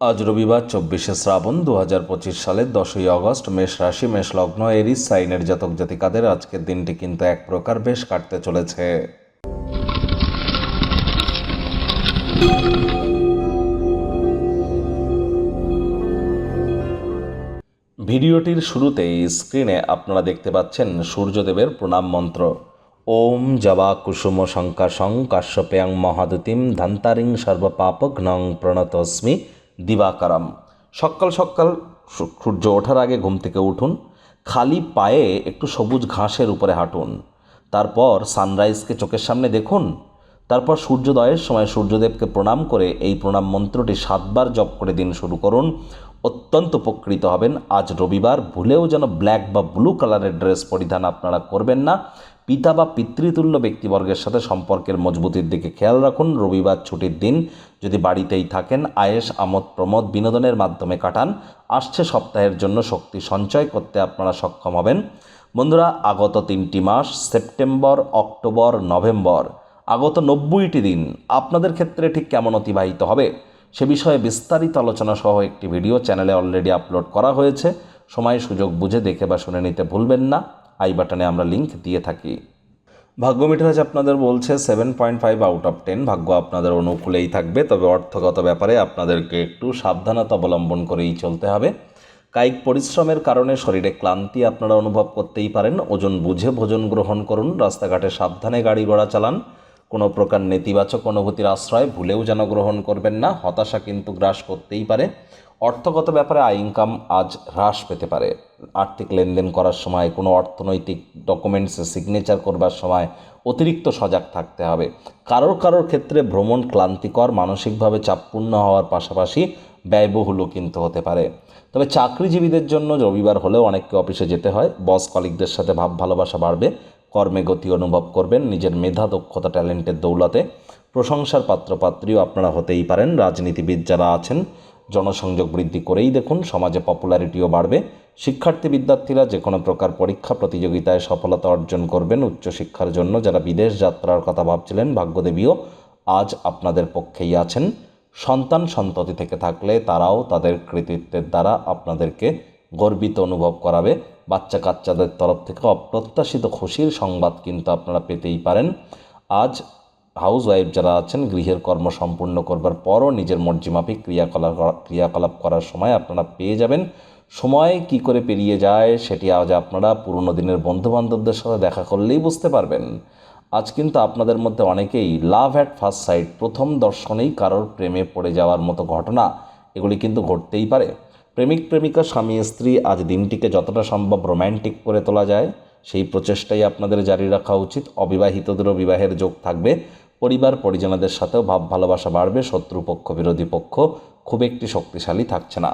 আজ রবিবার চব্বিশে শ্রাবণ দু হাজার পঁচিশ সালের দশই আগস্ট মেষ রাশি, মেষ লগ্ন, এরিস, সাইনের জাতক জাতিকাদের আজকের দিনটি কিন্তু এক প্রকার বেশ কাটতে চলেছে। ভিডিওটির শুরুতেই স্ক্রিনে আপনারা দেখতে পাচ্ছেন সূর্যদেবের প্রণাম মন্ত্র। ওম জবা কুসুম শঙ্কাশং কাশ্যপেয়ং মহাদুতিম ধান্তারিং সর্বপাপঘ্নং প্রণতস্মি। দিবাকারম। সকাল সকাল সূর্য ওঠার আগে ঘুম থেকে উঠুন, খালি পায়ে একটু সবুজ ঘাসের উপরে হাঁটুন। তারপর সানরাইজকে চোখের সামনে দেখুন। তারপর সূর্যোদয়ের সময় সূর্যদেবকে প্রণাম করে এই প্রণাম মন্ত্রটি সাতবার জপ করে দিন শুরু করুন। অত্যন্ত উপকৃত হবেন। আজ রবিবার, ভুলেও যেন ব্ল্যাক বা ব্লু কালারের ড্রেস পরিধান আপনারা করবেন না। পিতা বা পিতৃতুল্য ব্যক্তিবর্গের সাথে সম্পর্কের মজবুতির দিকে খেয়াল রাখুন। রবিবার ছুটির দিন যদি বাড়িতেই থাকেন আয়েস আমোদ, প্রমোদ বিনোদনের মাধ্যমে কাটান। আসছে সপ্তাহের জন্য শক্তি সঞ্চয় করতে আপনারা সক্ষম হবেন। বন্ধুরা, আগত তিনটি মাস, সেপ্টেম্বর, অক্টোবর, নভেম্বর, আগত নব্বইটি দিন, আপনাদের ক্ষেত্রে ঠিক কেমন অতিবাহিত হবে? সে বিষয়ে বিস্তারিত আলোচনা সহ একটি ভিডিও চ্যানেলে অলরেডি আপলোড করা হয়েছে। সময় সুযোগ বুঝে দেখে বা শুনে নিতে ভুলবেন না। আই বাটনে আমরা লিংক দিয়ে থাকি। ভাগ্য মিঠারাজ আপনাদের বলছে seven point five out of ten ভাগ্য আপনাদের অনুকূলেই থাকবে, তবে অর্থগত ব্যাপারে আপনাদেরকে একটু সাবধানতা অবলম্বন করেই চলতে হবে। কায়িক পরিশ্রমের কারণে শরীরে ক্লান্তি আপনারা অনুভব করতেই পারেন। ওজন বুঝে ভোজন গ্রহণ করুন, রাস্তাঘাটে সাবধানে গাড়ি ঘোড়া চালান। কোনো প্রকার নেতিবাচক অনুভূতির আশ্রয় ভুলেও যেন গ্রহণ করবেন না, হতাশা কিন্তু গ্রাস করতেই পারে। অর্থগত ব্যাপারে আয় ইনকাম আজ হ্রাস পেতে পারে। আর্থিক লেনদেন করার সময় কোনো অর্থনৈতিক ডকুমেন্টসে সিগনেচার করবার সময় অতিরিক্ত সজাগ থাকতে হবে। কারোর কারোর ক্ষেত্রে ভ্রমণ ক্লান্তিকর, মানসিকভাবে চাপপূর্ণ হওয়ার পাশাপাশি ব্যয়বহুলও কিন্তু হতে পারে। তবে চাকরিজীবীদের জন্য রবিবার হলেও অনেককে অফিসে যেতে হয়। বস কলিগদের সাথে ভাব ভালোবাসা বাড়বে। কর্মে গতি অনুভব করবেন। নিজের মেধা, দক্ষতা, ট্যালেন্টের দৌলতে প্রশংসার পাত্রপাত্রীও আপনারা হতেই পারেন। রাজনীতিবিদ যারা আছেন জনসংযোগ বৃদ্ধি করেই দেখুন সমাজে পপুলারিটিও বাড়বে। শিক্ষার্থী বিদ্যার্থীরা যে কোনো প্রকার পরীক্ষা প্রতিযোগিতায় সফলতা অর্জন করবেন উচ্চশিক্ষার জন্য। যারা বিদেশ যাত্রার কথা ভাবছিলেন, ভাগ্যদেবীও আজ আপনাদের পক্ষেই আছেন। সন্তান সন্ততি থেকে থাকলে তারাও তাদের কৃতিত্বের দ্বারা আপনাদেরকে গর্বিত অনুভব করাবে। বাচ্চা কাচ্চাদের তরফ থেকে অপ্রত্যাশিত খুশির সংবাদ কিন্তু আপনারা পেতেই পারেন। আজ হাউস ওয়াইফ যারা আছেন, গৃহের কর্ম সম্পূর্ণ করবার পরও নিজের মর্জিমাফিক ক্রিয়াকলাপ ক্রিয়াকলাপ করার সময় আপনারা পেয়ে যাবেন। সময় কি করে পেরিয়ে যায় সেটি আজ আপনারা পুরনো দিনের বন্ধুবান্ধবদের সাথে দেখা করলেই বুঝতে পারবেন। আজ কিন্তু আপনাদের মধ্যে অনেকেই লাভ অ্যাট ফার্স্ট সাইট, প্রথম দর্শনেই কারোর প্রেমে পড়ে যাওয়ার মতো ঘটনা, এগুলি কিন্তু ঘটতেই পারে। প্রেমিক, প্রেমিকা, স্বামী, স্ত্রী আজ দিনটিকে যতটা সম্ভব রোম্যান্টিক করে তোলা যায়, সেই প্রচেষ্টাই আপনাদের জারি রাখা উচিত। অবিবাহিতদেরও বিবাহের যোগ থাকবে। পরিবার পরিজনদের সাথেও ভাব ভালোবাসা বাড়বে শত্রুপক্ষ বিরোধী পক্ষ খুব একটি শক্তিশালী থাকছে না।